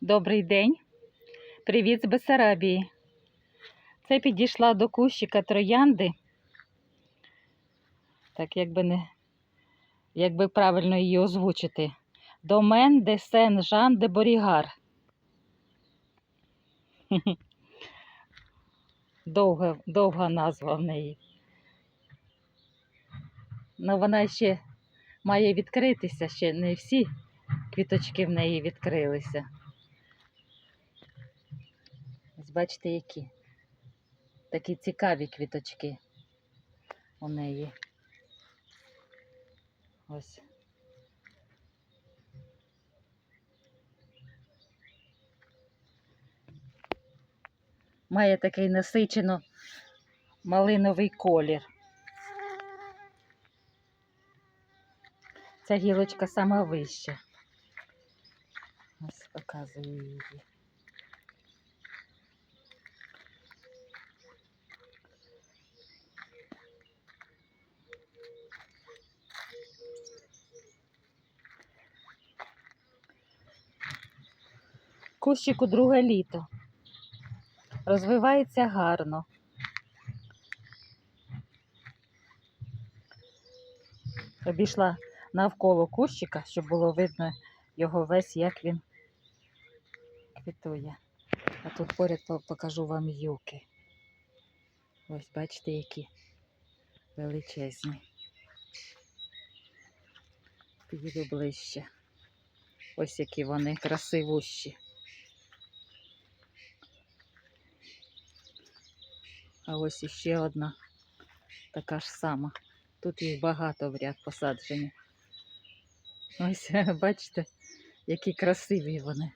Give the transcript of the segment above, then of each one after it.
Добрий день. Привіт з Бесарабії. Це підійшла до кущика троянди. Так, якби не, якби правильно її озвучити. Домен де Сен Жан де Борігар. Довга, довга назва в неї. Ну, вона ще має відкритися, ще не всі квіточки в неї відкрилися. Ось бачите, які. Такі цікаві квіточки у неї. Ось. Має такий насичено малиновий колір. Ця гілочка сама вища. Ось показую її. Кущику друге літо. Розвивається гарно. Обійшла навколо кущика, щоб було видно його весь, як він квітує. А тут поряд покажу вам юки. Ось бачите, які величезні. Підійду ближче. Ось які вони красивущі. А ось іще одна така ж сама. Тут їх багато в ряд посаджені. Ось, бачите, які красиві вони.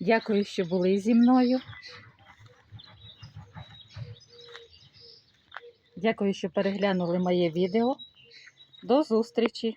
Дякую, що були зі мною. Дякую, що переглянули моє відео. До зустрічі!